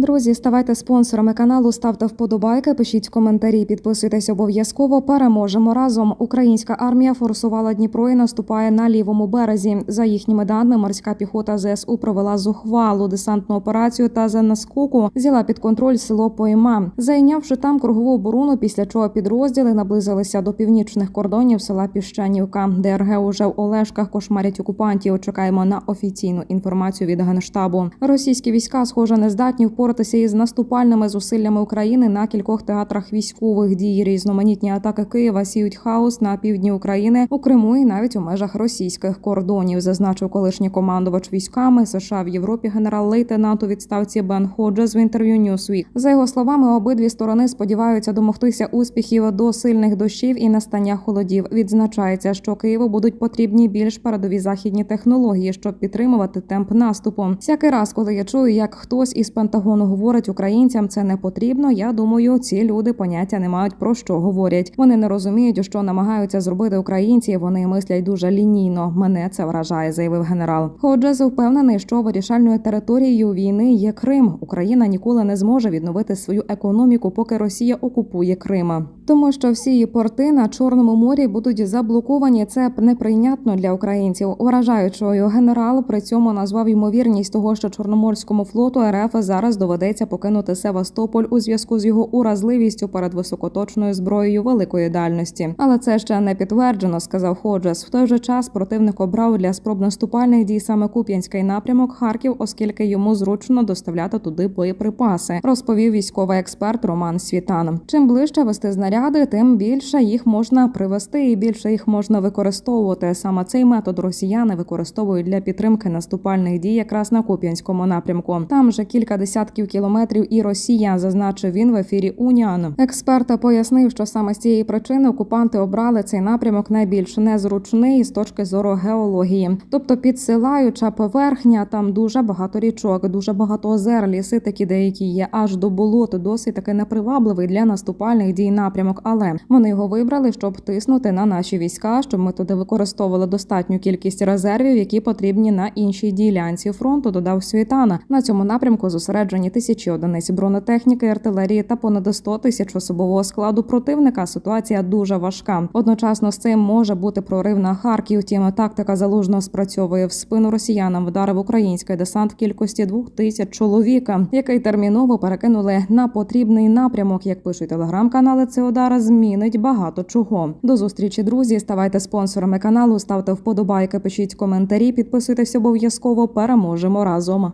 Друзі, ставайте спонсорами каналу, ставте вподобайки, пишіть коментарі, підписуйтесь обов'язково. Переможемо разом. Українська армія форсувала Дніпро і наступає на лівому березі. За їхніми даними, морська піхота ЗСУ провела зухвалу десантну операцію та за наскоку взяла під контроль село Пойма, зайнявши там кругову оборону, після чого підрозділи наблизилися до північних кордонів села Піщанівка. ДРГ уже в Олешках кошмарять окупантів. Чекаємо на офіційну інформацію від генштабу. Російські війська, схоже, не здатні впоратися із наступальними зусиллями України на кількох театрах військових дій. Різноманітні атаки Києва сіють хаос на півдні України у Криму і навіть у межах російських кордонів, зазначив колишній командувач військами США в Європі генерал-лейтенант у відставці Бен Ходжес в інтерв'ю Newsweek. За його словами, обидві сторони сподіваються домогтися успіхів до сильних дощів і настання холодів. Відзначається, що Києву будуть потрібні більш передові західні технології, щоб підтримувати темп наступу. Всякий раз, коли я чую, як хтось із Пентагону говорить українцям, це не потрібно. Я думаю, ці люди поняття не мають про що говорять. Вони не розуміють, що намагаються зробити українці. Вони мислять дуже лінійно. Мене це вражає, заявив генерал. Ходжес впевнений, що вирішальною територією війни є Крим. Україна ніколи не зможе відновити свою економіку, поки Росія окупує Крима. Тому що всі її порти на Чорному морі будуть заблоковані. Це неприйнятно для українців. Вражаючою генерал при цьому назвав ймовірність того, що Чорноморському флоту РФ зараз доведеться покинути Севастополь у зв'язку з його уразливістю перед високоточною зброєю великої дальності. Але це ще не підтверджено, сказав Ходжес. В той же час противник обрав для спроб наступальних дій саме Куп'янський напрямок Харків, оскільки йому зручно доставляти туди боєприпаси, розповів військовий експерт Роман Світан. Чим ближче вести знаряди, тим більше їх можна привести і більше їх можна використовувати. Саме цей метод росіяни використовують для підтримки наступальних дій якраз на Куп'янському напрямку. Там вже кілька десятків кілометрів і Росія, зазначив він в ефірі Уніан. Експерт пояснив, що саме з цієї причини окупанти обрали цей напрямок найбільш незручний з точки зору геології, тобто підсилаюча поверхня, там дуже багато річок, дуже багато озер, ліси такі деякі є, аж до болот, досить таки непривабливий для наступальних дій напрямок. Але вони його вибрали, щоб тиснути на наші війська, щоб ми туди використовували достатню кількість резервів, які потрібні на іншій ділянці фронту. Додав Світана. На цьому напрямку зосереджені тисячі одиниць бронетехніки, артилерії та понад 100 тисяч особового складу противника. Ситуація дуже важка. Одночасно з цим може бути прорив на Харків. Втім, тактика залужно спрацьовує в спину росіянам. Вдарив український десант в кількості двох тисяч чоловіка, який терміново перекинули на потрібний напрямок. Як пишуть телеграм-канали, це удар змінить багато чого. До зустрічі, друзі. Ставайте спонсорами каналу, ставте вподобайки, пишіть коментарі, підписуйтесь обов'язково. Переможемо разом.